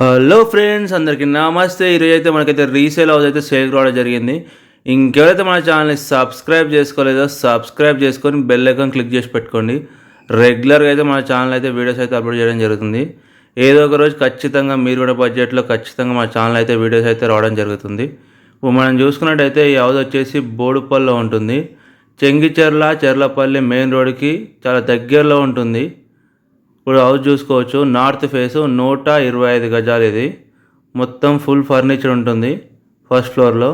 Hello friends అందరికీ నమస్తే. ఈరోజు అయితే మనకైతే రీసేల్ హౌస్ అయితే సేల్ రావడం జరిగింది. ఇంకెవరైతే మన ఛానల్ని సబ్స్క్రైబ్ చేసుకోలేదో సబ్స్క్రైబ్ చేసుకొని బెల్ ఐకాన్ క్లిక్ చేసి పెట్టుకోండి. రెగ్యులర్గా అయితే మన ఛానల్ అయితే వీడియోస్ అయితే అప్లోడ్ చేయడం జరుగుతుంది. ఏదో ఒక రోజు ఖచ్చితంగా మీరు కూడా బడ్జెట్లో ఖచ్చితంగా మన ఛానల్ అయితే వీడియోస్ అయితే రావడం జరుగుతుంది. ఇప్పుడు మనం చూసుకున్నట్టయితే ఈ హౌస్ వచ్చేసి బోడుపల్లిలో ఉంటుంది. చెంగిచెర్ల చెర్లపల్లి మెయిన్ రోడ్కి చాలా దగ్గరలో ఉంటుంది. ఇప్పుడు హౌస్ చూసుకోవచ్చు. నార్త్ ఫేస్ నూట ఇరవై ఐదు గజాలు ఇది. మొత్తం ఫుల్ ఫర్నిచర్ ఉంటుంది ఫస్ట్ ఫ్లోర్లో.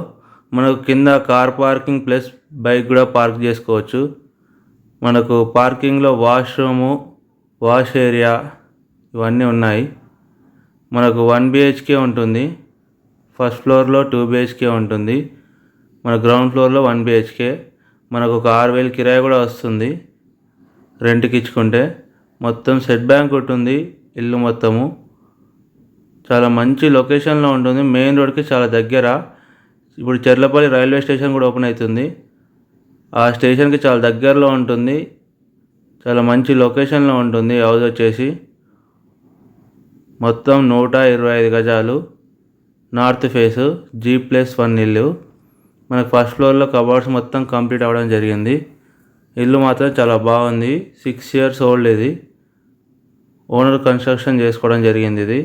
మనకు కింద కార్ పార్కింగ్ ప్లస్ బైక్ కూడా పార్క్ చేసుకోవచ్చు. మనకు పార్కింగ్లో వాష్రూము వాష్ ఏరియా ఇవన్నీ ఉన్నాయి. మనకు వన్ బిహెచ్కే ఉంటుంది. ఫస్ట్ ఫ్లోర్లో టూ బిహెచ్కే ఉంటుంది. మన గ్రౌండ్ ఫ్లోర్లో వన్ బిహెచ్కే. మనకు ఒక ఆరు వేలు కిరాయి కూడా వస్తుంది. రెంట్కి ఇచ్చుకుంటే. మొత్తం సెట్ బ్యాంక్ ఉంటుంది ఇల్లు మొత్తము. చాలా మంచి లొకేషన్లో ఉంటుంది మెయిన్ రోడ్కి చాలా దగ్గర. ఇప్పుడు చెర్లపల్లి రైల్వే స్టేషన్ కూడా ఓపెన్ అవుతుంది. ఆ స్టేషన్కి చాలా దగ్గరలో ఉంటుంది. చాలా మంచి లొకేషన్లో ఉంటుంది హౌస్ వచ్చేసి. మొత్తం నూట ఇరవై ఐదు గజాలు. North face G plus one ఇల్లు. మనకు ఫస్ట్ ఫ్లోర్లో కబోర్డ్స్ మొత్తం కంప్లీట్ అవ్వడం జరిగింది. ఇల్లు మాత్రం చాలా బాగుంది. సిక్స్ ఇయర్స్ ఓల్డ్ ఇది. ఓనర్ కన్స్ట్రక్షన్ చేసుకోవడం జరిగింది ఇది.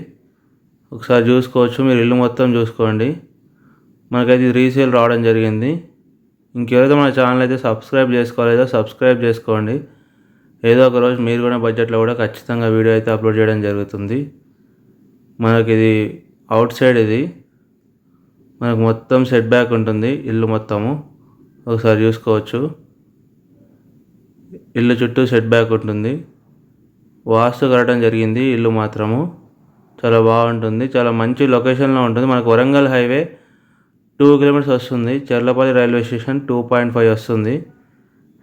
ఒకసారి చూసుకోవచ్చు మీరు ఇల్లు మొత్తం చూసుకోండి. మనకైతే ఇది రీసేల్ రావడం జరిగింది. ఇంకెవరైతే మన ఛానల్ అయితే సబ్స్క్రైబ్ చేసుకోలేదో సబ్స్క్రైబ్ చేసుకోండి. ఏదో ఒక రోజు మీరు కూడా బడ్జెట్లో కూడా ఖచ్చితంగా వీడియో అయితే అప్లోడ్ చేయడం జరుగుతుంది. మనకి ఇది అవుట్ సైడ్ ఇది. మనకు మొత్తం సెట్ బ్యాక్ ఉంటుంది ఇల్లు మొత్తము. ఒకసారి చూసుకోవచ్చు. ఇల్లు చుట్టూ సెట్ బ్యాక్ ఉంటుంది. వాస్తు కట్టడం జరిగింది ఇల్లు మాత్రము. చాలా బాగుంటుంది చాలా మంచి లొకేషన్లో ఉంటుంది. మనకు వరంగల్ హైవే టూ కిలోమీటర్స్ వస్తుంది. Cherlapalli railway station two point five వస్తుంది.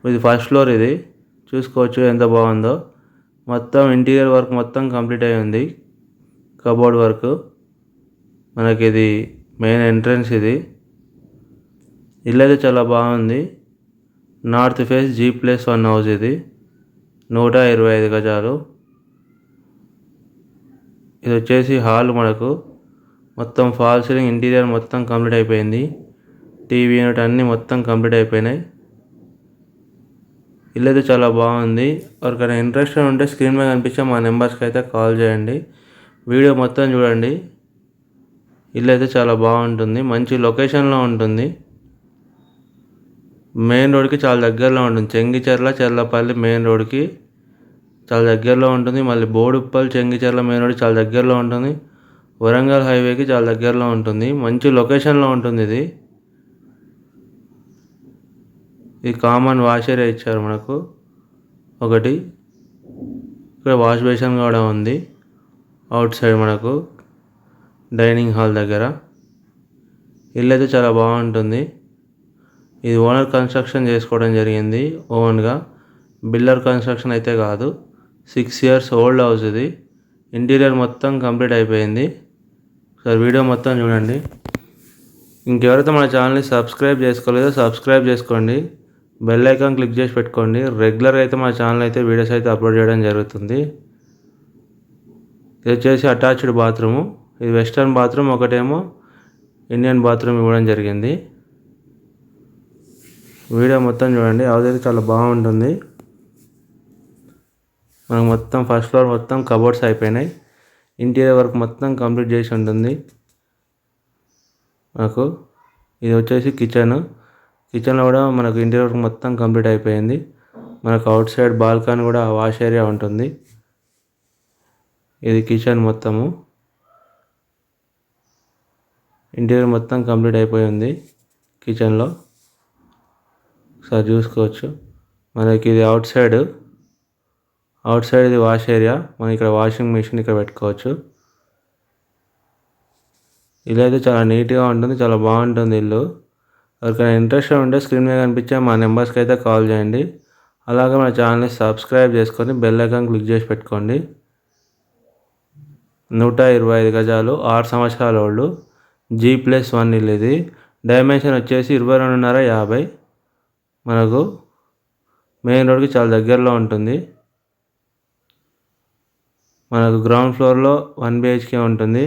ఇది ఫస్ట్ ఫ్లోర్ ఇది. చూసుకోవచ్చు ఎంత బాగుందో. మొత్తం ఇంటీరియర్ వర్క్ మొత్తం కంప్లీట్ అయి ఉంది. కబోర్డ్ వర్క్ మనకి ఇది మెయిన్ ఎంట్రన్స్ ఇది. ఇల్లు అయితే చాలా బాగుంది. North face G plus one house ఇది. నూట ఇరవై ఐదు గజాలు. ఇది వచ్చేసి హాల్ మనకు. మొత్తం ఫాల్ సీలింగ్ ఇంటీరియర్ మొత్తం కంప్లీట్ అయిపోయింది. టీవీ యూనిట్ అన్నీ మొత్తం కంప్లీట్ అయిపోయినాయి. ఇల్లు అయితే చాలా బాగుంది. ఎవరికైనా ఇంట్రెస్ట్ ఉంటే స్క్రీన్ మీద కనిపించే మా నెంబర్స్కి అయితే కాల్ చేయండి. వీడియో మొత్తం చూడండి. ఇల్లు అయితే చాలా బాగుంటుంది. మంచి లొకేషన్లో ఉంటుంది. మెయిన్ రోడ్కి చాలా దగ్గరలో ఉంటుంది. చెంగిచెర్ల చెర్లపల్లి మెయిన్ రోడ్కి. చాలా దగ్గరలో ఉంటుంది. మళ్ళీ బోడుప్పల్ చెంగిచెర్ల మెయిన్ రోడ్ చాలా దగ్గరలో ఉంటుంది. వరంగల్ హైవేకి చాలా దగ్గరలో ఉంటుంది. మంచి లొకేషన్లో ఉంటుంది ఇది. ఇది కామన్ వాష్ ఏరియా ఇచ్చారు మనకు. ఒకటి. ఇక్కడ వాష్ బేసిన్ కూడా ఉంది. అవుట్ సైడ్ మనకు. డైనింగ్ హాల్ దగ్గర. ఇల్లు అయితే చాలా బాగుంటుంది. ఇది ఓనర్ కన్స్ట్రక్షన్ చేసుకోవడం జరిగింది. ఓన్గా. బిల్డర్ కన్స్ట్రక్షన్ అయితే కాదు. సిక్స్ ఇయర్స్ ఓల్డ్ హౌస్ ఇది. ఇంటీరియర్ మొత్తం కంప్లీట్ అయిపోయింది. సార్ వీడియో మొత్తం చూడండి. ఇంకెవరైతే మన ఛానల్ని సబ్స్క్రైబ్ చేసుకోలేదో సబ్స్క్రైబ్ చేసుకోండి. బెల్ ఐకాన్ క్లిక్ చేసి పెట్టుకోండి. రెగ్యులర్గా అయితే మన ఛానల్ అయితే వీడియోస్ అయితే అప్లోడ్ చేయడం జరుగుతుంది. ఇది వచ్చేసి అటాచ్డ్ బాత్రూము. ఇది వెస్టర్న్ బాత్రూమ్ ఒకటేమో ఇండియన్ బాత్రూమ్ ఇవ్వడం జరిగింది. వీడియో మొత్తం చూడండి. అది అయితే చాలా బాగుంటుంది. మనకు మొత్తం ఫస్ట్ ఫ్లోర్ మొత్తం కబోర్డ్స్ అయిపోయినాయి. ఇంటీరియర్ వర్క్ మొత్తం కంప్లీట్ చేసి ఉంటుంది. మనకు ఇది వచ్చేసి కిచెన్ కిచెన్లో కూడా మనకు ఇంటీరియర్ వర్క్ మొత్తం కంప్లీట్ అయిపోయింది. మనకు అవుట్ సైడ్ బాల్కనీ కూడా వాష్ ఏరియా ఉంటుంది. ఇది కిచెన్ మొత్తము. ఇంటీరియర్ మొత్తం కంప్లీట్ అయిపోయి ఉంది కిచెన్లో ఒకసారి చూసుకోవచ్చు. మనకి ఇది అవుట్ సైడ్ అవుట్ సైడ్ ఇది వాష్ ఏరియా మనం ఇక్కడ వాషింగ్ మిషన్ ఇక్కడ పెట్టుకోవచ్చు. ఇల్లు అయితే చాలా నీట్గా ఉంటుంది చాలా బాగుంటుంది ఇల్లు. ఎవరికైనా ఇంట్రెస్ట్ ఉంటే స్క్రీన్ మీద కనిపించే మా నెంబర్స్కి అయితే కాల్ చేయండి. అలాగే మన ఛానల్ని సబ్స్క్రైబ్ చేసుకొని బెల్ ఐకాన్ క్లిక్ చేసి పెట్టుకోండి. నూట ఇరవై ఐదు గజాలు ఆరు సంవత్సరాల వాళ్ళు జీ ప్లస్ వన్ ఇల్లు ఇది. డైమెన్షన్ వచ్చేసి ఇరవై రెండున్నర యాభై. మనకు మెయిన్ రోడ్కి చాలా దగ్గరలో ఉంటుంది. మనకు గ్రౌండ్ ఫ్లోర్లో వన్ బిహెచ్కే ఉంటుంది.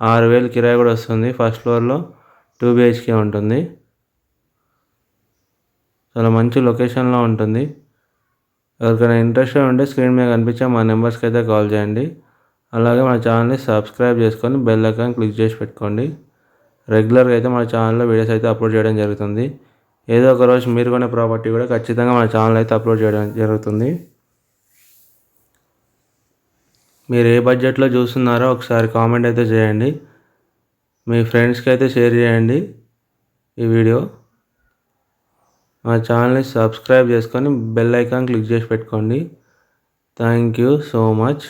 ఆరు వేలు కిరాయి కూడా వస్తుంది ఫస్ట్ ఫ్లోర్లో టూ బిహెచ్కే ఉంటుంది. చాలా మంచి లొకేషన్లో ఉంటుంది. ఎవరికైనా ఇంట్రెస్ట్ ఉంటే స్క్రీన్ మీద కనిపించే మా నెంబర్స్కి అయితే కాల్ చేయండి. అలాగే మన ఛానల్ని సబ్స్క్రైబ్ చేసుకొని బెల్ ఐకాన్ క్లిక్ చేసి పెట్టుకోండి. రెగ్యులర్గా అయితే మన ఛానల్లో వీడియోస్ అయితే అప్లోడ్ చేయడం జరుగుతుంది. ఏదో ఒక రోజు మీరు కొనే ప్రాపర్టీ కూడా ఖచ్చితంగా మన ఛానల్ అయితే అప్లోడ్ చేయడం జరుగుతుంది. మీరు ఏ బడ్జెట్లో చూస్తున్నారో ఒకసారి కామెంట్ అయితే చేయండి. మీ ఫ్రెండ్స్కి అయితే షేర్ చేయండి ఈ వీడియో మా ఛానల్ని సబ్స్క్రైబ్ చేసుకొని బెల్ ఐకాన్ క్లిక్ చేసి పెట్టుకోండి. Thank you so much